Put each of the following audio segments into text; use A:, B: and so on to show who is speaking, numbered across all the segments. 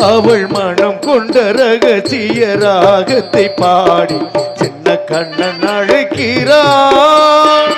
A: அவள் மனம் கொண்ட ரகசிய ராகத்தை பாடி சின்ன கண்ணன் அழைக்கிறான்.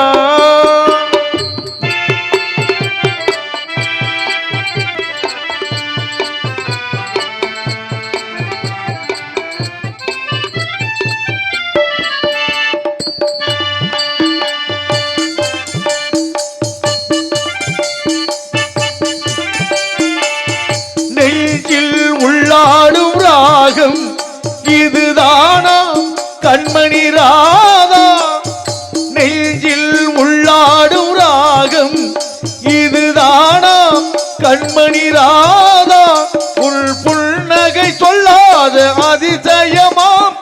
A: இதுதானா கண்மணி ராதா. நெஞ்சில் உள்ளாடும் ராகம் இதுதானா கண்மணி ராதா. உள் புன்னகை சொல்லாத அதிசயமாம்.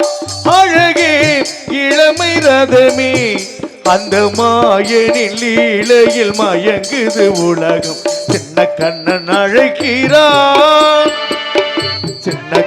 A: அழகே இளமை ரதமே. அந்த மாயனின் லீலையில் மயங்குது உலகம். சின்ன கண்ணன் அழைக்கிறான்.